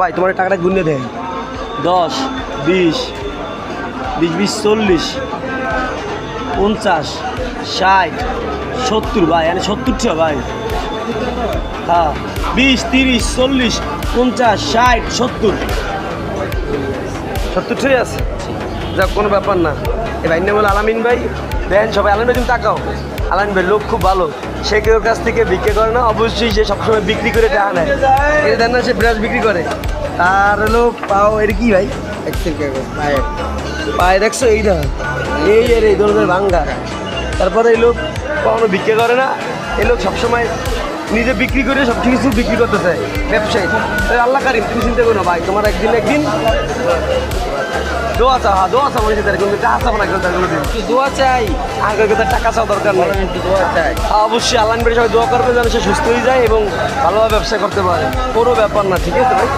ভাই তোমার টাকাটা গুনে দেয় দশ বিশ বিশ বিশ চল্লিশ পঞ্চাশ ষাট সত্তর ভাই মানে সত্তরটা ভাই। হ্যাঁ বিশ তিরিশ চল্লিশ পঞ্চাশ ষাট সত্তর। সত্তর সত্তরটাই আছে। যা কোনো ব্যাপার না। এ ভাই নাম হলো আলামিন ভাই। দেন সবাই আলামিন ভাই তুমি তাকাও। আলামিন ভাই লোক খুব ভালো। সে কেউ কাছ থেকে বিক্রি করে না অবশ্যই সে সবসময় বিক্রি করে টাকা নেয়। এই দেন না সে ব্রাশ বিক্রি করে। তার হলো পাও এর কি ভাই? পায়ে। পায়ে দেখছ এই না এই যে রে, এই ধরনের ভাঙ্গা। তারপরে এই লোক কখনো বিক্রি করে না। এই লোক সবসময় নিজে বিক্রি করে সব কিছু বিক্রি করতে চায় ব্যবসায়ী আল্লাহ কারিম তুমি চিন্তা করো ভাই তোমার একদিন একদিন দোয়া চা হ্যাঁ দোয়া চা বলেছে তার কিন্তু টাকা চাবো না কিন্তু কোনো দিন দোয়া চাই। কিন্তু টাকা চাওয়া দরকার নেই। একটু দোয়া চাই। অবশ্যই আল্লাহ সবাই দোয়া করবে যেন সে সুস্থ হয়ে যায় এবং ভালোভাবে ব্যবসা করতে পারে। কোনো ব্যাপার না ঠিক আছে ভাই?